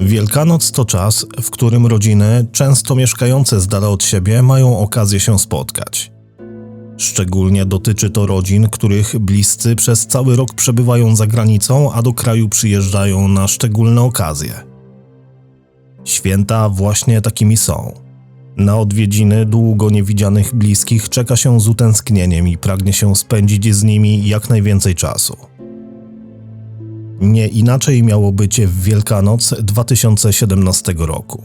Wielkanoc to czas, w którym rodziny, często mieszkające z dala od siebie, mają okazję się spotkać. Szczególnie dotyczy to rodzin, których bliscy przez cały rok przebywają za granicą, a do kraju przyjeżdżają na szczególne okazje. Święta właśnie takimi są. Na odwiedziny długo niewidzianych bliskich czeka się z utęsknieniem i pragnie się spędzić z nimi jak najwięcej czasu. Nie inaczej miało być w Wielkanoc 2017 roku.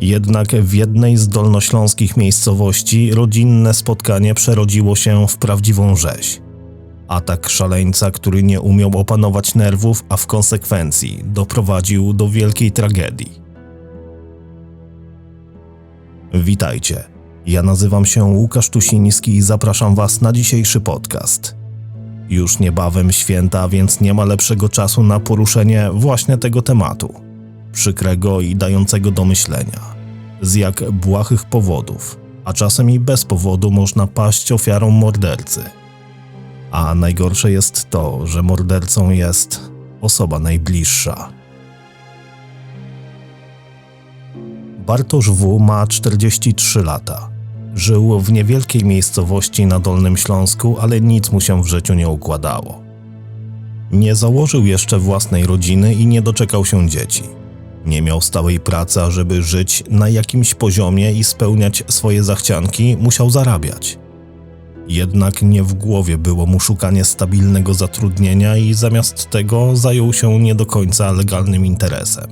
Jednak w jednej z dolnośląskich miejscowości rodzinne spotkanie przerodziło się w prawdziwą rzeź. Atak szaleńca, który nie umiał opanować nerwów, a w konsekwencji doprowadził do wielkiej tragedii. Witajcie. Ja nazywam się Łukasz Tusiński i zapraszam Was na dzisiejszy podcast. Już niebawem święta, więc nie ma lepszego czasu na poruszenie właśnie tego tematu. Przykrego i dającego do myślenia. Z jak błahych powodów, a czasem i bez powodu można paść ofiarą mordercy. A najgorsze jest to, że mordercą jest osoba najbliższa. Bartosz W. ma 43 lata. Żył w niewielkiej miejscowości na Dolnym Śląsku, ale nic mu się w życiu nie układało. Nie założył jeszcze własnej rodziny i nie doczekał się dzieci. Nie miał stałej pracy, żeby żyć na jakimś poziomie i spełniać swoje zachcianki, musiał zarabiać. Jednak nie w głowie było mu szukanie stabilnego zatrudnienia i zamiast tego zajął się nie do końca legalnym interesem.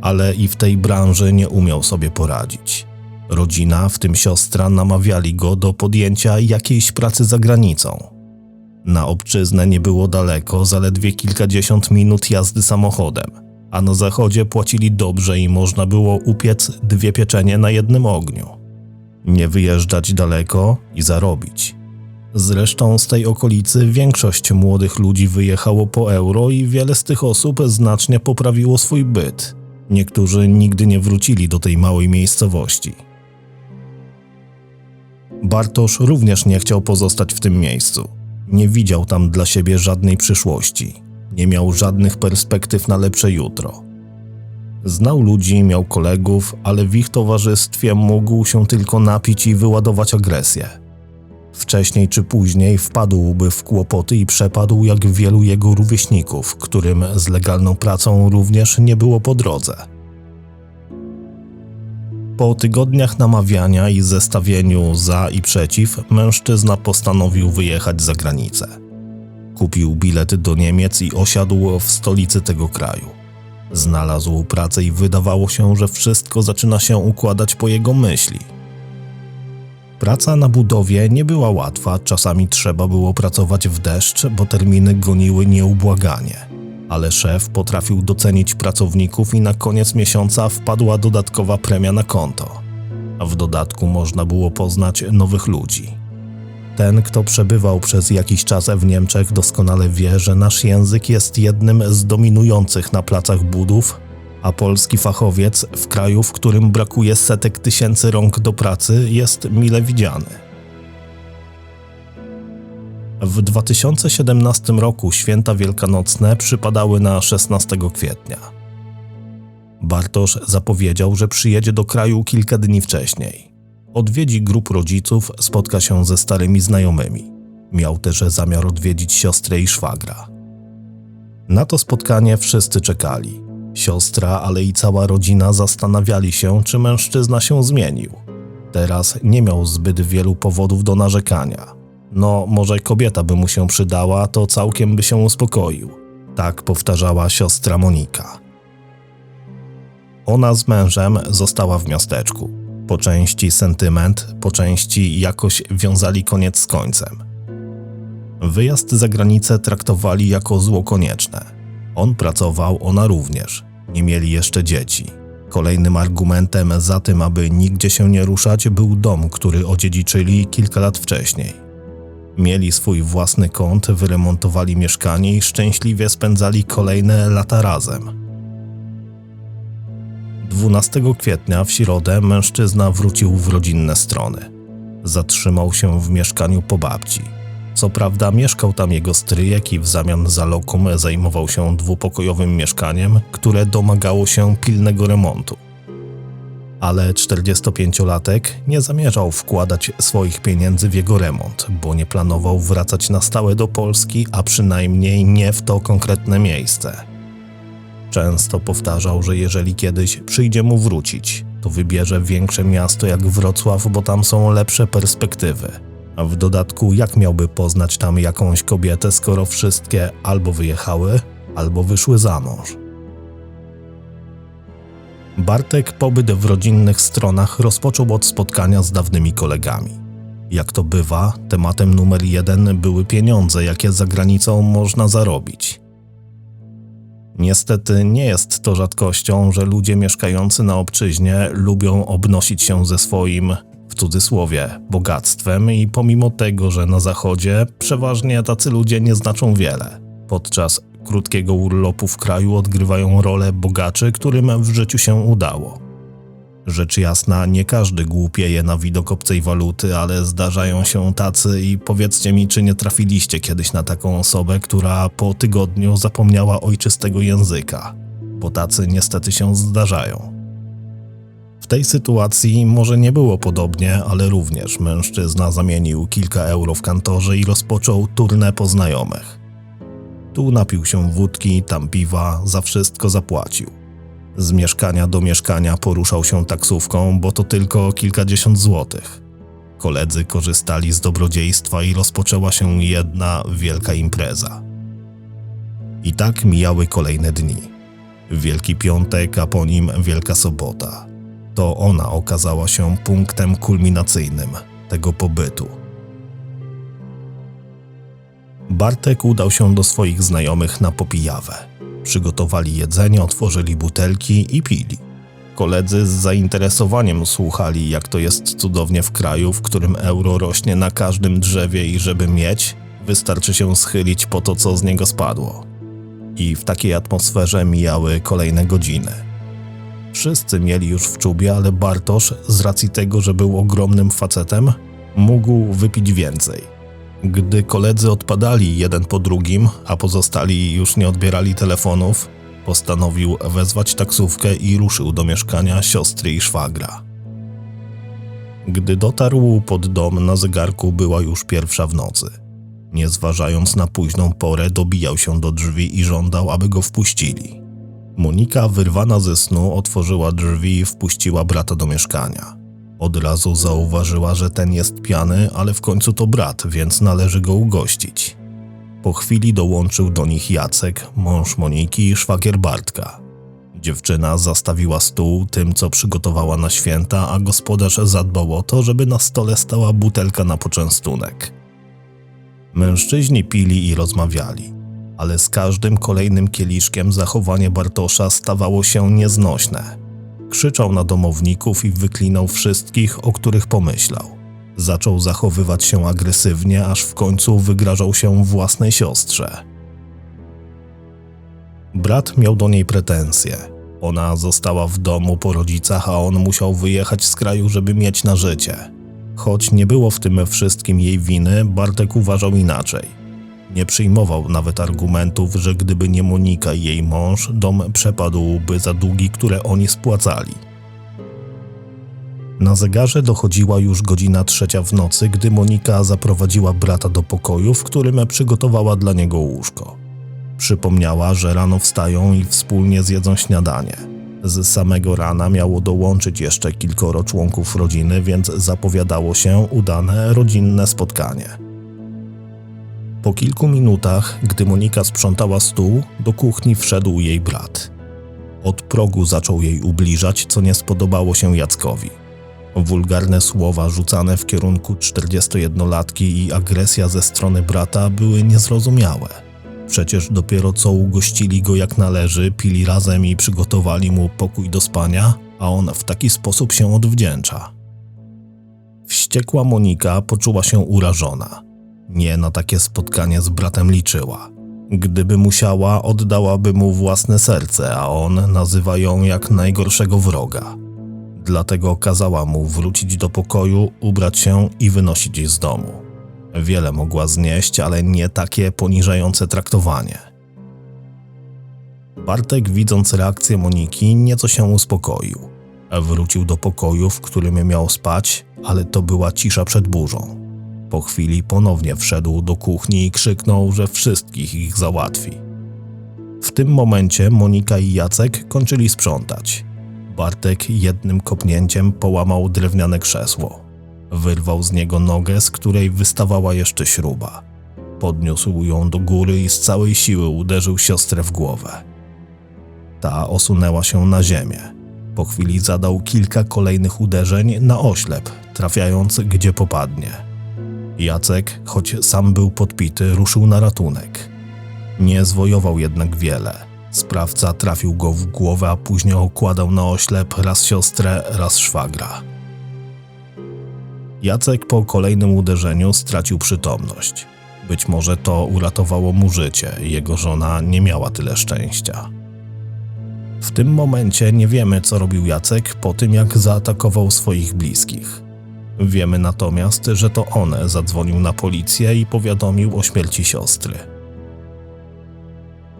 Ale i w tej branży nie umiał sobie poradzić. Rodzina, w tym siostra, namawiali go do podjęcia jakiejś pracy za granicą. Na obczyznę nie było daleko, zaledwie kilkadziesiąt minut jazdy samochodem, a na zachodzie płacili dobrze i można było upiec dwie pieczenie na jednym ogniu. Nie wyjeżdżać daleko i zarobić. Zresztą z tej okolicy większość młodych ludzi wyjechało po euro i wiele z tych osób znacznie poprawiło swój byt. Niektórzy nigdy nie wrócili do tej małej miejscowości. Bartosz również nie chciał pozostać w tym miejscu. Nie widział tam dla siebie żadnej przyszłości. Nie miał żadnych perspektyw na lepsze jutro. Znał ludzi, miał kolegów, ale w ich towarzystwie mógł się tylko napić i wyładować agresję. Wcześniej czy później wpadłby w kłopoty i przepadł jak wielu jego rówieśników, którym z legalną pracą również nie było po drodze. Po tygodniach namawiania i zestawieniu za i przeciw, mężczyzna postanowił wyjechać za granicę. Kupił bilet do Niemiec i osiadł w stolicy tego kraju. Znalazł pracę i wydawało się, że wszystko zaczyna się układać po jego myśli. Praca na budowie nie była łatwa, czasami trzeba było pracować w deszcz, bo terminy goniły nieubłaganie ale szef potrafił docenić pracowników i na koniec miesiąca wpadła dodatkowa premia na konto. A w dodatku można było poznać nowych ludzi. Ten, kto przebywał przez jakiś czas w Niemczech, doskonale wie, że nasz język jest jednym z dominujących na placach budów, a polski fachowiec w kraju, w którym brakuje setek tysięcy rąk do pracy, jest mile widziany. W 2017 roku święta wielkanocne przypadały na 16 kwietnia. Bartosz zapowiedział, że przyjedzie do kraju kilka dni wcześniej. Odwiedzi grup rodziców, spotka się ze starymi znajomymi. Miał też zamiar odwiedzić siostrę i szwagra. Na to spotkanie wszyscy czekali. Siostra, ale i cała rodzina zastanawiali się, czy mężczyzna się zmienił. Teraz nie miał zbyt wielu powodów do narzekania no, może kobieta by mu się przydała, to całkiem by się uspokoił. Tak powtarzała siostra Monika. Ona z mężem została w miasteczku. Po części sentyment, po części jakoś wiązali koniec z końcem. Wyjazd za granicę traktowali jako zło konieczne. On pracował, ona również. Nie mieli jeszcze dzieci. Kolejnym argumentem za tym, aby nigdzie się nie ruszać, był dom, który odziedziczyli kilka lat wcześniej. Mieli swój własny kąt, wyremontowali mieszkanie i szczęśliwie spędzali kolejne lata razem. 12 kwietnia w środę mężczyzna wrócił w rodzinne strony. Zatrzymał się w mieszkaniu po babci. Co prawda mieszkał tam jego stryjek i w zamian za lokum zajmował się dwupokojowym mieszkaniem, które domagało się pilnego remontu. Ale 45-latek nie zamierzał wkładać swoich pieniędzy w jego remont, bo nie planował wracać na stałe do Polski, a przynajmniej nie w to konkretne miejsce. Często powtarzał, że jeżeli kiedyś przyjdzie mu wrócić, to wybierze większe miasto jak Wrocław, bo tam są lepsze perspektywy. A w dodatku, jak miałby poznać tam jakąś kobietę, skoro wszystkie albo wyjechały, albo wyszły za mąż? Bartek pobyt w rodzinnych stronach rozpoczął od spotkania z dawnymi kolegami. Jak to bywa, tematem numer jeden były pieniądze, jakie za granicą można zarobić. Niestety nie jest to rzadkością, że ludzie mieszkający na obczyźnie lubią obnosić się ze swoim, w cudzysłowie, bogactwem i pomimo tego, że na zachodzie przeważnie tacy ludzie nie znaczą wiele. Podczas krótkiego urlopu w kraju odgrywają rolę bogaczy, którym w życiu się udało. Rzecz jasna, nie każdy głupieje na widok obcej waluty, ale zdarzają się tacy i powiedzcie mi, czy nie trafiliście kiedyś na taką osobę, która po tygodniu zapomniała ojczystego języka, bo tacy niestety się zdarzają. W tej sytuacji może nie było podobnie, ale również mężczyzna zamienił kilka euro w kantorze i rozpoczął turnę po znajomych. Tu napił się wódki, tam piwa, za wszystko zapłacił. Z mieszkania do mieszkania poruszał się taksówką, bo to tylko kilkadziesiąt złotych. Koledzy korzystali z dobrodziejstwa i rozpoczęła się jedna wielka impreza. I tak mijały kolejne dni. Wielki Piątek, a po nim Wielka Sobota. To ona okazała się punktem kulminacyjnym tego pobytu. Bartek udał się do swoich znajomych na popijawę. Przygotowali jedzenie, otworzyli butelki i pili. Koledzy z zainteresowaniem słuchali, jak to jest cudownie w kraju, w którym euro rośnie na każdym drzewie i żeby mieć, wystarczy się schylić po to, co z niego spadło. I w takiej atmosferze mijały kolejne godziny. Wszyscy mieli już w czubie, ale Bartosz, z racji tego, że był ogromnym facetem, mógł wypić więcej. Gdy koledzy odpadali jeden po drugim, a pozostali już nie odbierali telefonów, postanowił wezwać taksówkę i ruszył do mieszkania siostry i szwagra. Gdy dotarł pod dom, na zegarku była już pierwsza w nocy. Nie zważając na późną porę, dobijał się do drzwi i żądał, aby go wpuścili. Monika, wyrwana ze snu, otworzyła drzwi i wpuściła brata do mieszkania. Od razu zauważyła, że ten jest piany, ale w końcu to brat, więc należy go ugościć. Po chwili dołączył do nich Jacek, mąż Moniki i szwagier Bartka. Dziewczyna zastawiła stół tym, co przygotowała na święta, a gospodarz zadbał o to, żeby na stole stała butelka na poczęstunek. Mężczyźni pili i rozmawiali, ale z każdym kolejnym kieliszkiem zachowanie Bartosza stawało się nieznośne. Krzyczał na domowników i wyklinał wszystkich, o których pomyślał. Zaczął zachowywać się agresywnie, aż w końcu wygrażał się własnej siostrze. Brat miał do niej pretensje. Ona została w domu po rodzicach, a on musiał wyjechać z kraju, żeby mieć na życie. Choć nie było w tym wszystkim jej winy, Bartek uważał inaczej. Nie przyjmował nawet argumentów, że gdyby nie Monika i jej mąż, dom przepadłby za długi, które oni spłacali. Na zegarze dochodziła już godzina trzecia w nocy, gdy Monika zaprowadziła brata do pokoju, w którym przygotowała dla niego łóżko. Przypomniała, że rano wstają i wspólnie zjedzą śniadanie. Z samego rana miało dołączyć jeszcze kilkoro członków rodziny, więc zapowiadało się udane rodzinne spotkanie. Po kilku minutach, gdy Monika sprzątała stół, do kuchni wszedł jej brat. Od progu zaczął jej ubliżać, co nie spodobało się Jackowi. Wulgarne słowa rzucane w kierunku 41-latki i agresja ze strony brata były niezrozumiałe. Przecież dopiero co ugościli go jak należy, pili razem i przygotowali mu pokój do spania, a on w taki sposób się odwdzięcza. Wściekła Monika poczuła się urażona. Nie na takie spotkanie z bratem liczyła. Gdyby musiała, oddałaby mu własne serce, a on nazywa ją jak najgorszego wroga. Dlatego kazała mu wrócić do pokoju, ubrać się i wynosić z domu. Wiele mogła znieść, ale nie takie poniżające traktowanie. Bartek, widząc reakcję Moniki, nieco się uspokoił. Wrócił do pokoju, w którym miał spać, ale to była cisza przed burzą. Po chwili ponownie wszedł do kuchni i krzyknął, że wszystkich ich załatwi. W tym momencie Monika i Jacek kończyli sprzątać. Bartek jednym kopnięciem połamał drewniane krzesło. Wyrwał z niego nogę, z której wystawała jeszcze śruba. Podniósł ją do góry i z całej siły uderzył siostrę w głowę. Ta osunęła się na ziemię. Po chwili zadał kilka kolejnych uderzeń na oślep, trafiając gdzie popadnie. Jacek, choć sam był podpity, ruszył na ratunek. Nie zwojował jednak wiele. Sprawca trafił go w głowę, a później okładał na oślep raz siostrę, raz szwagra. Jacek po kolejnym uderzeniu stracił przytomność. Być może to uratowało mu życie, jego żona nie miała tyle szczęścia. W tym momencie nie wiemy, co robił Jacek po tym, jak zaatakował swoich bliskich. Wiemy natomiast, że to on zadzwonił na policję i powiadomił o śmierci siostry.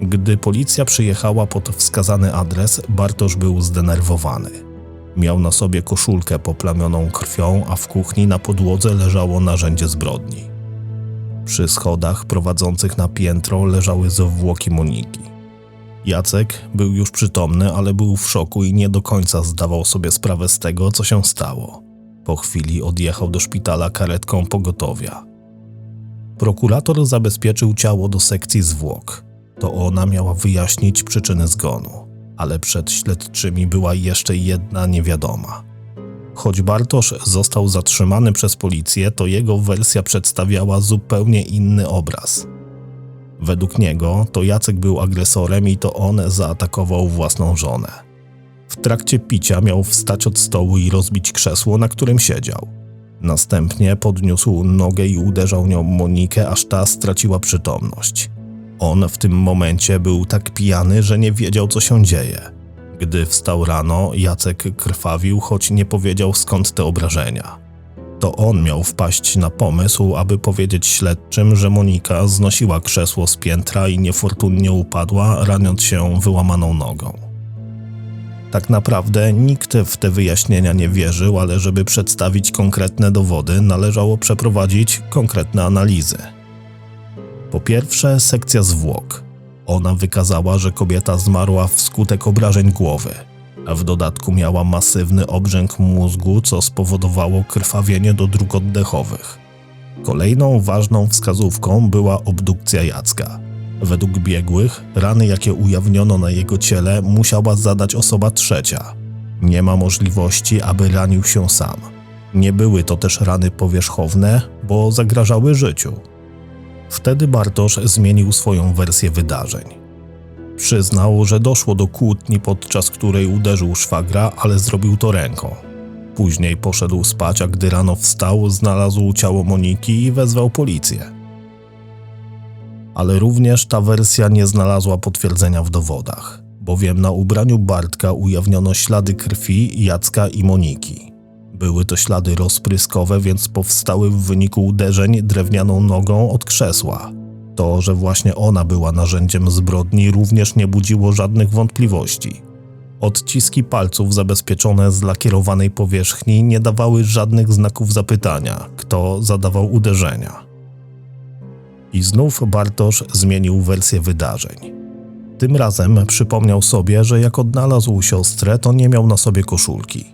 Gdy policja przyjechała pod wskazany adres, Bartosz był zdenerwowany. Miał na sobie koszulkę poplamioną krwią, a w kuchni na podłodze leżało narzędzie zbrodni. Przy schodach prowadzących na piętro leżały zwłoki Moniki. Jacek był już przytomny, ale był w szoku i nie do końca zdawał sobie sprawę z tego, co się stało. Po chwili odjechał do szpitala karetką pogotowia. Prokurator zabezpieczył ciało do sekcji zwłok. To ona miała wyjaśnić przyczyny zgonu, ale przed śledczymi była jeszcze jedna niewiadoma. Choć Bartosz został zatrzymany przez policję, to jego wersja przedstawiała zupełnie inny obraz. Według niego to Jacek był agresorem i to on zaatakował własną żonę. W trakcie picia miał wstać od stołu i rozbić krzesło, na którym siedział. Następnie podniósł nogę i uderzał nią Monikę, aż ta straciła przytomność. On w tym momencie był tak pijany, że nie wiedział, co się dzieje. Gdy wstał rano, Jacek krwawił, choć nie powiedział skąd te obrażenia. To on miał wpaść na pomysł, aby powiedzieć śledczym, że Monika znosiła krzesło z piętra i niefortunnie upadła, raniąc się wyłamaną nogą. Tak naprawdę nikt w te wyjaśnienia nie wierzył, ale żeby przedstawić konkretne dowody, należało przeprowadzić konkretne analizy. Po pierwsze, sekcja zwłok. Ona wykazała, że kobieta zmarła wskutek obrażeń głowy, a w dodatku miała masywny obrzęk mózgu, co spowodowało krwawienie do dróg oddechowych. Kolejną ważną wskazówką była obdukcja Jacka. Według biegłych, rany, jakie ujawniono na jego ciele, musiała zadać osoba trzecia. Nie ma możliwości, aby ranił się sam. Nie były to też rany powierzchowne, bo zagrażały życiu. Wtedy Bartosz zmienił swoją wersję wydarzeń. Przyznał, że doszło do kłótni, podczas której uderzył szwagra, ale zrobił to ręką. Później poszedł spać, a gdy rano wstał, znalazł ciało Moniki i wezwał policję. Ale również ta wersja nie znalazła potwierdzenia w dowodach, bowiem na ubraniu Bartka ujawniono ślady krwi Jacka i Moniki. Były to ślady rozpryskowe, więc powstały w wyniku uderzeń drewnianą nogą od krzesła. To, że właśnie ona była narzędziem zbrodni, również nie budziło żadnych wątpliwości. Odciski palców zabezpieczone z lakierowanej powierzchni nie dawały żadnych znaków zapytania, kto zadawał uderzenia. I znów Bartosz zmienił wersję wydarzeń. Tym razem przypomniał sobie, że jak odnalazł siostrę, to nie miał na sobie koszulki.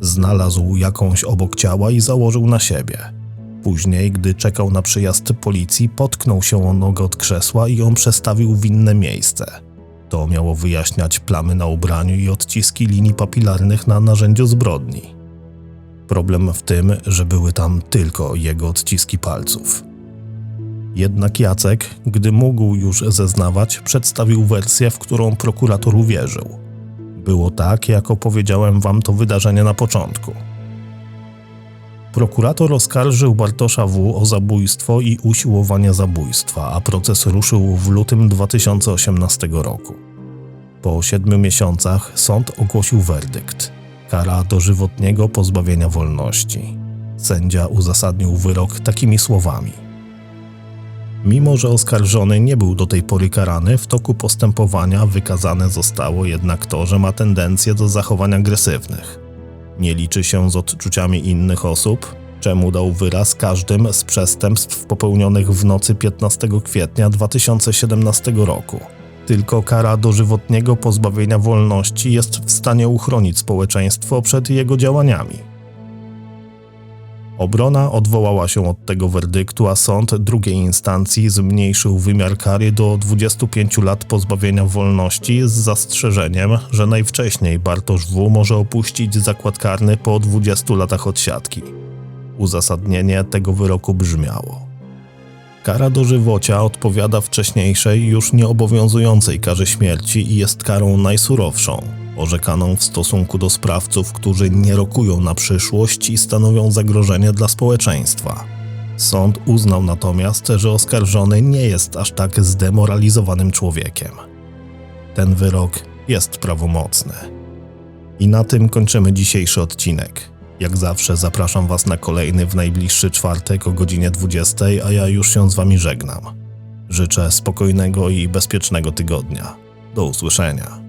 Znalazł jakąś obok ciała i założył na siebie. Później, gdy czekał na przyjazd policji, potknął się o nogę od krzesła i ją przestawił w inne miejsce. To miało wyjaśniać plamy na ubraniu i odciski linii papilarnych na narzędziu zbrodni. Problem w tym, że były tam tylko jego odciski palców. Jednak Jacek, gdy mógł już zeznawać, przedstawił wersję, w którą prokurator uwierzył. Było tak, jak opowiedziałem wam to wydarzenie na początku. Prokurator oskarżył Bartosza W. o zabójstwo i usiłowanie zabójstwa, a proces ruszył w lutym 2018 roku. Po siedmiu miesiącach sąd ogłosił werdykt. Kara dożywotniego pozbawienia wolności. Sędzia uzasadnił wyrok takimi słowami. Mimo, że oskarżony nie był do tej pory karany, w toku postępowania wykazane zostało jednak to, że ma tendencję do zachowań agresywnych. Nie liczy się z odczuciami innych osób, czemu dał wyraz każdym z przestępstw popełnionych w nocy 15 kwietnia 2017 roku. Tylko kara dożywotniego pozbawienia wolności jest w stanie uchronić społeczeństwo przed jego działaniami. Obrona odwołała się od tego werdyktu, a sąd drugiej instancji zmniejszył wymiar kary do 25 lat pozbawienia wolności z zastrzeżeniem, że najwcześniej Bartosz W. może opuścić zakład karny po 20 latach odsiadki. Uzasadnienie tego wyroku brzmiało: Kara dożywocia odpowiada wcześniejszej, już nieobowiązującej karze śmierci i jest karą najsurowszą, orzekaną w stosunku do sprawców, którzy nie rokują na przyszłość i stanowią zagrożenie dla społeczeństwa. Sąd uznał natomiast, że oskarżony nie jest aż tak zdemoralizowanym człowiekiem. Ten wyrok jest prawomocny. I na tym kończymy dzisiejszy odcinek. Jak zawsze zapraszam Was na kolejny w najbliższy czwartek o godzinie 20, a ja już się z Wami żegnam. Życzę spokojnego i bezpiecznego tygodnia. Do usłyszenia.